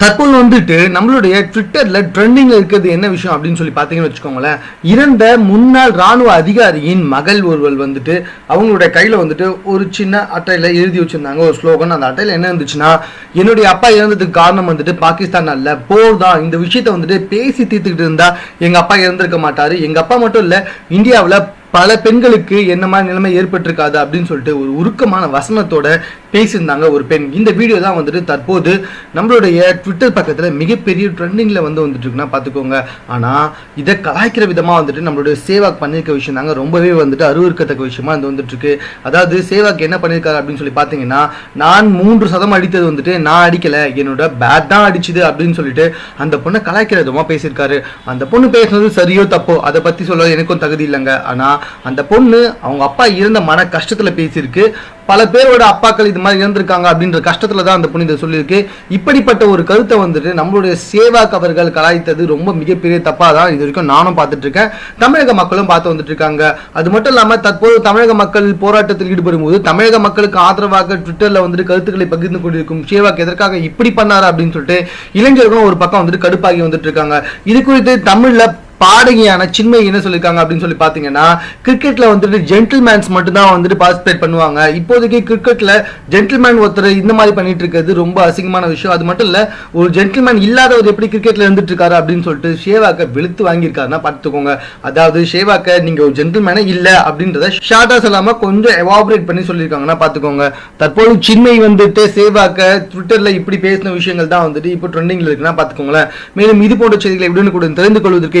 தற்போது வந்துட்டு நம்மளுடைய ட்விட்டரில் ட்ரெண்டிங்கில் இருக்கிறது என்ன விஷயம் அப்படின்னு சொல்லி பார்த்தீங்கன்னு வச்சுக்கோங்களேன். இறந்த முன்னாள் ராணுவ அதிகாரியின் மகள் ஒருவள் வந்துட்டு அவங்களுடைய கையில் வந்துட்டு ஒரு சின்ன அட்டையில் எழுதி வச்சிருந்தாங்க. ஒரு ஸ்லோகன் அந்த அட்டையில் என்ன இருந்துச்சுன்னா என்னுடைய அப்பா இறந்ததுக்கு காரணம் வந்துட்டு பாகிஸ்தான் அல்ல. போர் தான். இந்த விஷயத்த வந்துட்டு பேசி தீர்த்துக்கிட்டு இருந்தால் எங்கள் அப்பா இறந்திருக்க மாட்டார். எங்கள் அப்பா மட்டும் இல்லை இந்தியாவில் பல பெண்களுக்கு என்ன மாதிரி நிலைமை ஏற்பட்டிருக்காது அப்படின்னு சொல்லிட்டு ஒரு உருக்கமான வசனத்தோட பேசியிருந்தாங்க ஒரு பெண். இந்த வீடியோ தான் வந்துட்டு தற்போது நம்மளுடைய ட்விட்டர் பக்கத்தில் மிகப்பெரிய ட்ரெண்டிங்கில் வந்து வந்துட்டு இருக்குன்னா பார்த்துக்கோங்க. ஆனால் இதை கலாய்க்கிற விதமாக வந்துட்டு நம்மளுடைய சேவாக் பண்ணியிருக்க விஷயம் தாங்க ரொம்பவே வந்துட்டு அருவருக்கத்தக்க விஷயமா இது வந்துட்டுருக்கு. அதாவது சேவாக் என்ன பண்ணியிருக்காரு அப்படின்னு சொல்லி பார்த்தீங்கன்னா நான் மூன்று சதம் அடித்தது வந்துட்டு நான் அடிக்கலை என்னோட பேட் தான் அடிச்சுது அப்படின்னு சொல்லிட்டு அந்த பொண்ணை கலாய்க்கிற விதமாக பேசியிருக்காரு. அந்த பொண்ணு பேசுனது சரியோ தப்போ அதை பற்றி சொல்ல எனக்கும் தகுதி இல்லைங்க. ஆனால் அந்த பொண்ணு அவங்க அப்பா இருந்த மன கஷ்டத்தில் பேசியிருக்கு. பல பேரோட அப்பாக்கள் இது மாதிரி இருந்திருக்காங்க அப்படின்ற கஷ்டத்தில் தான் அந்த பொண்ணு இதை சொல்லியிருக்கு. இப்படிப்பட்ட ஒரு கருத்தை வந்துட்டு நம்மளுடைய சேவாக் அவர்கள் கலாய்த்தது ரொம்ப மிகப்பெரிய தப்பாக தான் இது வரைக்கும் நானும் பார்த்துட்டு இருக்கேன் தமிழக மக்களும் பார்த்து வந்துட்டு இருக்காங்க அது மட்டும் இல்லாமல் தற்போது தமிழக மக்கள் போராட்டத்தில் ஈடுபடும் போது தமிழக மக்களுக்கு ஆதரவாக ட்விட்டரில் வந்துட்டு கருத்துக்களை பகிர்ந்து கொண்டிருக்கும் சேவாக் எதற்காக இப்படி பண்ணாரு அப்படின்னு சொல்லிட்டு இளைஞர்களும் ஒரு பக்கம் வந்துட்டு கடுப்பாகி வந்துட்டு இருக்காங்க இது குறித்து தமிழில் பாடகியான சின்மை என்ன சொல்லியிருக்காங்க அப்படின்னு சொல்லி பார்த்தீங்கன்னா கிரிக்கெட்ல வந்துட்டு ஜென்டில்மேன்ஸ் மட்டும்தான் வந்துட்டு பார்ட்டிசிபேட் பண்ணுவாங்க. இப்போதைக்கு கிரிக்கெட்ல ஜென்டில்மேன் ஒருத்தர் இந்த மாதிரி பண்ணிட்டு இருக்கிறது ரொம்ப அசிங்கமான விஷயம். அது மட்டும் இல்ல ஒரு ஜென்டில்மேன் இல்லாதவர் எப்படி கிரிக்கெட்ல இருந்துட்டு இருக்காரு அப்படின்னு சொல்லிட்டு ஷேவாக்க வெளுத்து வாங்கியிருக்காருன்னா பார்த்துக்கோங்க. அதாவது ஷேவாக்க நீங்க ஒரு ஜென்டில்மேனே இல்ல அப்படின்றத ஷார்ட்டா சொல்லாம கொஞ்சம் எவாபரேட் பண்ணி சொல்லியிருக்காங்கன்னா பார்த்துக்கோங்க. தற்போது சின்மை வந்துட்டு சேவாக்க ட்விட்டர்ல இப்படி பேசின விஷயங்கள் தான் வந்துட்டு இப்போ ட்ரெண்டிங்ல இருக்குன்னா பார்த்துக்கோங்களேன். மேலும் இது போன்ற செய்திகளை எப்படின்னு கூட தெரிந்து கொள்வதற்கு